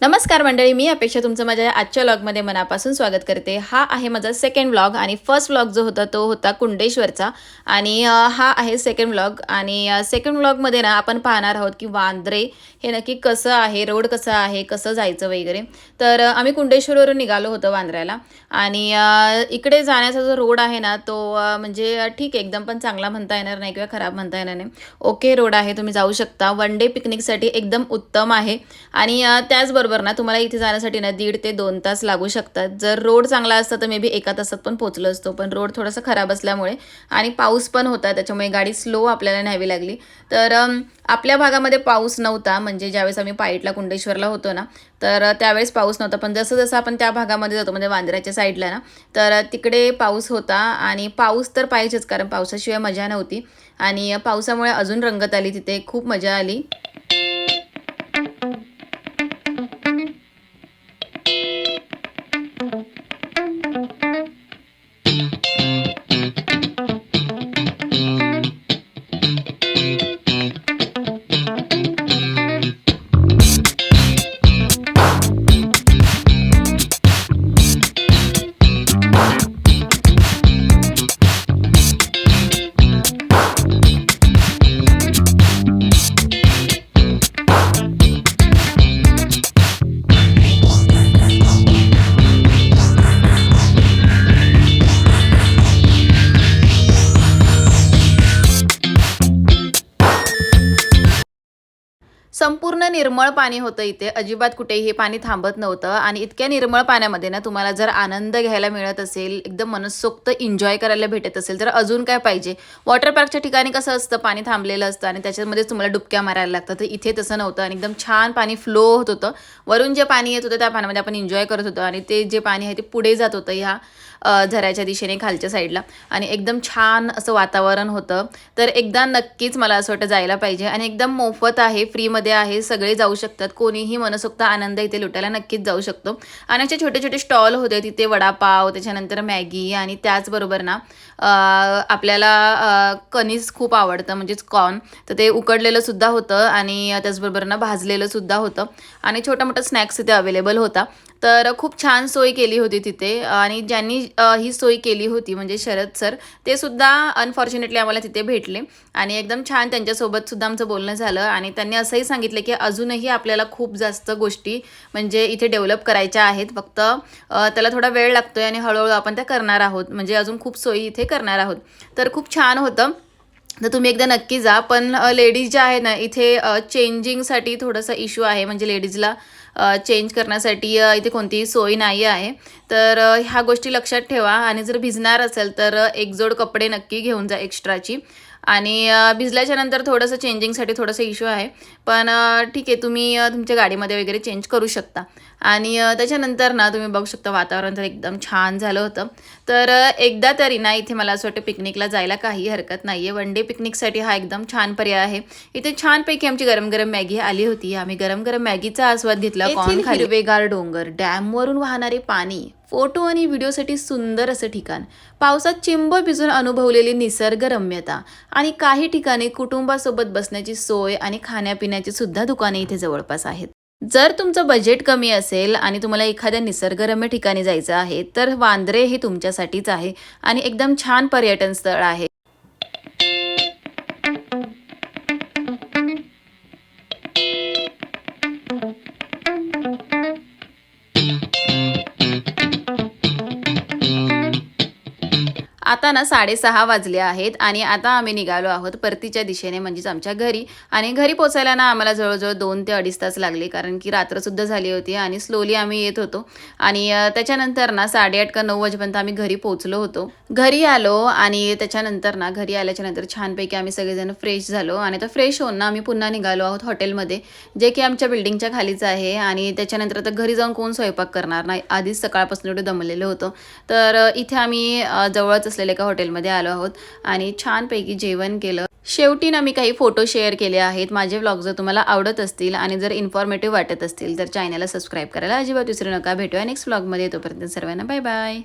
नमस्कार मंडळी मी अपेक्षा तुमचं माझ्या आजच्या व्लॉगमध्ये मनापासून स्वागत करते. हा आहे माझा सेकंड व्लॉग आणि फर्स्ट व्लॉग जो होता तो होता कुंडेश्वरचा. आणि हा आहे सेकंड व्लॉग आणि सेकंड व्लॉगमध्ये ना आपण पाहणार आहोत की वांद्रे हे नक्की कसं आहे रोड कसं आहे कसं जायचं वगैरे. तर आम्ही कुंडेश्वरवरून निघालो होतो वांद्र्याला. आणि इकडे जाण्याचा जो रोड आहे ना तो म्हणजे ठीक आहे एकदम पण चांगला म्हणता येणार नाही किंवा खराब म्हणता येणार नाही. ओके रोड आहे तुम्ही जाऊ शकता. वन डे पिकनिकसाठी एकदम उत्तम आहे. आणि त्याचबरोबर त्याचबरोबर ना? तुम्हाला इथे जाण्यासाठी ना दीड ते दोन तास लागू शकतात. जर रोड चांगला असता तर मे बी एका तासात पण पोचलो असतो. पण रोड थोडासा खराब असल्यामुळे आणि पाऊस पण होता त्याच्यामुळे गाडी स्लो आपल्याला न्यावी लागली. तर आपल्या भागामध्ये पाऊस नव्हता म्हणजे ज्यावेळेस आम्ही पाईटला कुंडेश्वरला होतो ना तर त्यावेळेस पाऊस नव्हता. पण जसं जसं आपण त्या भागामध्ये जातो म्हणजे वांद्र्याच्या साईडला ना तर तिकडे पाऊस होता आणि पाऊस तर पाहिजेच कारण पावसाशिवाय मजा नव्हती. आणि पावसामुळे अजून रंगत आली तिथे. खूप मजा आली. संपूर्ण निर्मळ पाणी होतं इथे. अजिबात कुठेही हे पाणी थांबत नव्हतं आणि इतक्या निर्मळ पाण्यामध्ये ना तुम्हाला जर आनंद घ्यायला मिळत असेल एकदम मनसोक्त एन्जॉय करायला भेटत असेल तर अजून काय पाहिजे? वॉटर पार्कच्या ठिकाणी कसं असतं? पाणी थांबलेलं असतं आणि त्याच्यामध्येच तुम्हाला डुबक्या मारायला लागतं तर इथे तसं नव्हतं आणि एकदम छान पाणी फ्लो होत होतं. वरून जे पाणी येत होतं त्या पाण्यामध्ये आपण एन्जॉय करत होतो आणि ते जे पाणी आहे ते पुढे जात होतं ह्या. झऱ्याच्या दिशेने खालच्या साईडला. आणि एकदम छान असं वातावरण होतं. तर एकदा नक्कीच मला असं वाटतं जायला पाहिजे. आणि एकदम मोफत आहे फ्रीमध्ये आहे सगळे जाऊ शकतात. कोणीही मनसोक्त आनंद इथे लुटायला नक्कीच जाऊ शकतो. आणि असे छोटे छोटे स्टॉल होते तिथे वडापाव त्याच्यानंतर मॅगी आणि त्याचबरोबर ना आपल्याला कणीस खूप आवडतं म्हणजेच कॉर्न. तर ते उकडलेलं सुद्धा होतं आणि त्याचबरोबर ना भाजलेलं सुद्धा होतं. आणि छोटा मोठा स्नॅक्स तिथे अवेलेबल होता. तर खूप छान सोय केली होती तिथे. आणि ज्यांनी ही सोय केली होती म्हणजे शरद सर ते सुद्धा अनफॉर्च्युनेटली आम्हाला तिथे भेटले. आणि एकदम छान त्यांच्यासोबत सुद्धा आमचं बोलणं झालं. आणि त्यांनी असंही सांगितलं की अजूनही आपल्याला खूप जास्त गोष्टी म्हणजे इथे डेव्हलप करायच्या आहेत. फक्त त्याला थोडा वेळ लागतोय आणि हळूहळू आपण त्या करणार आहोत. म्हणजे अजून खूप सोयी इथे करणार आहोत. तर खूप छान होतं. तर तुम्ही एकदा नक्की जा. पण लेडीज ज्या आहे ना इथे चेंजिंगसाठी थोडासा इश्यू आहे. म्हणजे लेडीजला चेंज करण्यासाठी इथे कोणतीही सोय नाही आहे. तर ह्या गोष्टी लक्षात ठेवा. आणि जर भिजणार असेल तर एक जोड कपडे नक्की घेऊन जा एक्स्ट्राची आणि भिजल्याच्या नंतर थोडंसं चेंजिंगसाठी थोडंसं इश्यू आहे. पण ठीक आहे तुम्ही तुमच्या गाडीमध्ये वगैरे चेंज करू शकता. आणि त्याच्यानंतर ना तुम्ही बघू शकता वातावरण तर एकदम छान झालं होतं. तर एकदा तरी ना इथे मला असं वाटतं पिकनिकला जायला काही हरकत नाही आहे वन डे पिकनिकसाठी हा एकदम छान पर्याय आहे. इथे छानपैकी आमची गरम गरम मॅगी आली होती. आम्ही गरम गरम मॅगीचा आस्वाद घेतला. येथील कॉर्न हिरवेगार डोंगर डॅमवरून वाहणारे पाणी. फोटो आणि व्हिडिओसाठी सुंदर असं ठिकाण. पावसात चिंब भिजून अनुभवलेली निसर्गरम्यता आणि काही ठिकाणी कुटुंबासोबत बसण्याची सोय आणि खाण्यापिण्याची सुद्धा दुकाने इथे जवळपास आहेत. जर तुमचं बजेट कमी असेल आणि तुम्हाला एखाद्या निसर्गरम्य ठिकाणी जायचं आहे तर वांद्रे हे तुमच्यासाठीच आहे आणि एकदम छान पर्यटन स्थळ आहे. आता ना साडेसहा वाजले आहेत आणि आता आम्ही निघालो आहोत परतीच्या दिशेने म्हणजेच आमच्या घरी. आणि घरी पोचायला ना आम्हाला जवळजवळ दोन ते अडीच तास लागले कारण की रात्रसुद्धा झाली होती आणि स्लोली आम्ही येत होतो. आणि त्याच्यानंतर ना साडेआठ का नऊ वाजेपर्यंत आम्ही घरी पोचलो होतो. घरी आलो आणि त्याच्यानंतर ना घरी आल्याच्यानंतर छानपैकी आम्ही सगळेजण फ्रेश झालो आणि आता फ्रेश होऊन ना आम्ही पुन्हा निघालो आहोत हॉटेलमध्ये जे की आमच्या बिल्डिंगच्या खालीच आहे. आणि त्याच्यानंतर आता घरी जाऊन कोण स्वयंपाक करणार? नाही आधीच सकाळपासून एवढं दमलेलं होतं. तर इथे आम्ही जवळच असलेल्या एका हॉटेलमध्ये आलो आहोत आणि छानपैकी जेवण केलं. शेवटी ना मी काही फोटो शेअर केले आहेत. माझे व्लॉग जर तुम्हाला आवडत असतील आणि जर इन्फॉर्मेटिव्ह वाटत असतील तर चॅनलला सबस्क्राईब करायला अजिबात विसरू नका. भेटूया नेक्स्ट व्लॉगमध्ये तोपर्यंत सर्वांना बाय बाय